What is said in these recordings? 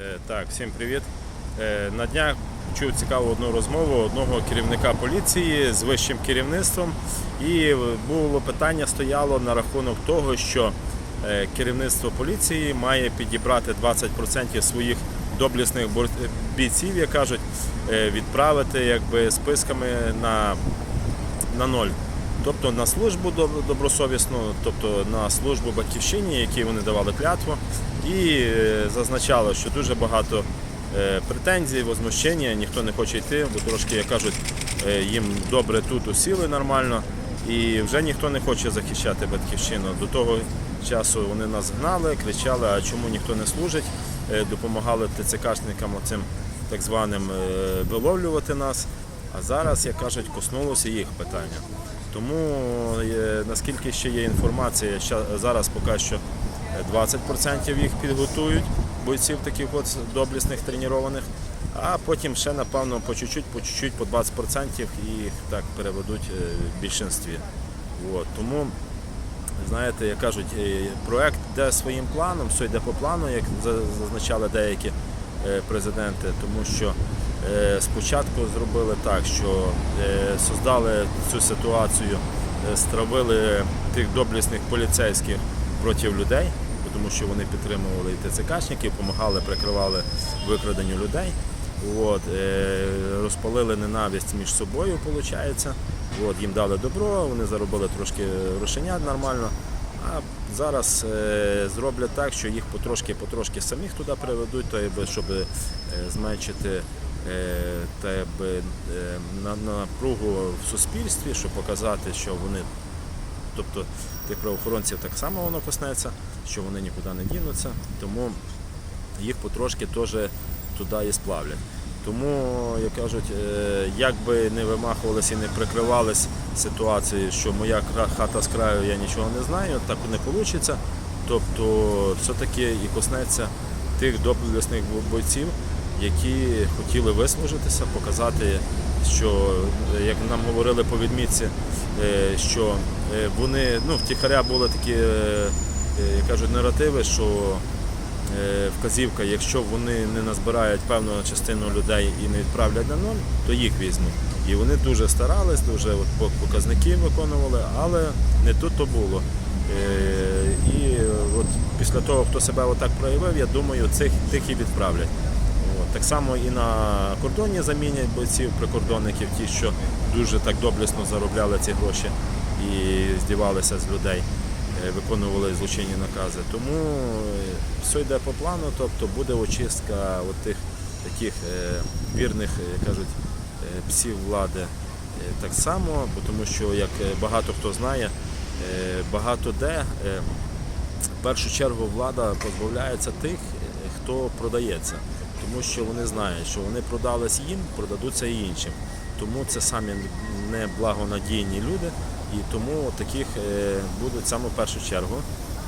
Е, Так, всім привіт. Е, На днях чув цікаву одну розмову одного керівника поліції з вищим керівництвом. І було питання стояло на рахунок того, що е, керівництво поліції має підібрати 20% своїх доблісних бійців, як кажуть, відправити якби списками на, на ноль. Тобто на службу добросовісну, тобто на службу батьківщині, якій вони давали клятву, і е, зазначало, що дуже багато е, претензій, возмущення, ніхто не хоче йти, бо трошки, як кажуть, е, їм добре тут усіли нормально, і вже ніхто не хоче захищати батьківщину. До того часу вони нас гнали, кричали, а чому ніхто не служить, допомагали ТЦКшникам оцим так званим виловлювати нас. А зараз, як кажуть, коснулося їх питання. Тому наскільки ще є інформація, зараз поки що 20% їх підготують, бойців таких от доблісних тренованих, а потім ще, напевно, по чуть-чуть, по чуть-чуть, по 20% їх так переведуть е, в більшинстві. От. Тому знаєте, як кажуть, е, проект йде своїм планом, все йде по плану, як зазначали деякі е, президенти, тому що спочатку зробили так, що создали цю ситуацію, стравили тих доблісних поліцейських проти людей, тому що вони підтримували і ТЦКшників, допомагали, прикривали викраденню людей. От, е, розпалили ненависть між собою, виходить. От, їм дали добро, вони заробили трошки грошенят нормально. А зараз е, зроблять так, що їх потрошки-потрошки самих туди приведуть, то щоб е, зменшити напругу в суспільстві, щоб показати, що вони, тобто тих правоохоронців так само воно коснеться, що вони нікуди не дінуться. Тому їх потрошки теж туди і сплавлять. Тому, як кажуть, е, як би не вимахувалися і не прикривались ситуацією, що моя хата з краю, я нічого не знаю, так не вийде. Тобто, все-таки і коснеться тих доблесних бойців, які хотіли вислужитися, показати, що, е, як нам говорили по відмітці, е, що е, вони, ну, втіхаря були такі, як кажуть, наративи, що вказівка, якщо вони не назбирають певну частину людей і не відправлять на ноль, то їх візьмуть. І вони дуже старались, дуже показники виконували, але не тут то було. І от після того, хто себе отак проявив, я думаю, цих тих і відправлять. Так само і на кордоні замінять бойців, прикордонників, ті, що дуже так доблесно заробляли ці гроші і здівалися з людей, е, виконували злочинні накази. Тому е, все йде по плану, тобто буде очистка от тих таких е, вірних, як кажуть, псів влади так само, тому що, як багато хто знає, багато де в першу чергу влада позбавляється тих, хто продається, тому що вони знають, що вони продались їм, продадуться і іншим. Тому це самі неблагонадійні люди, і тому таких е, будуть саме в першу чергу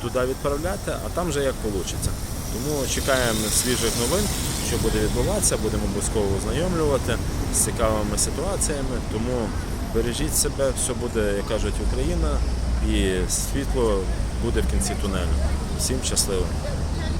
туди відправляти, а там вже як вийде. Тому чекаємо свіжих новин, що буде відбуватися, будемо обов'язково ознайомлювати з цікавими ситуаціями. Тому бережіть себе, все буде, як кажуть, Україна, і світло буде в кінці тунелю. Всім щасливо!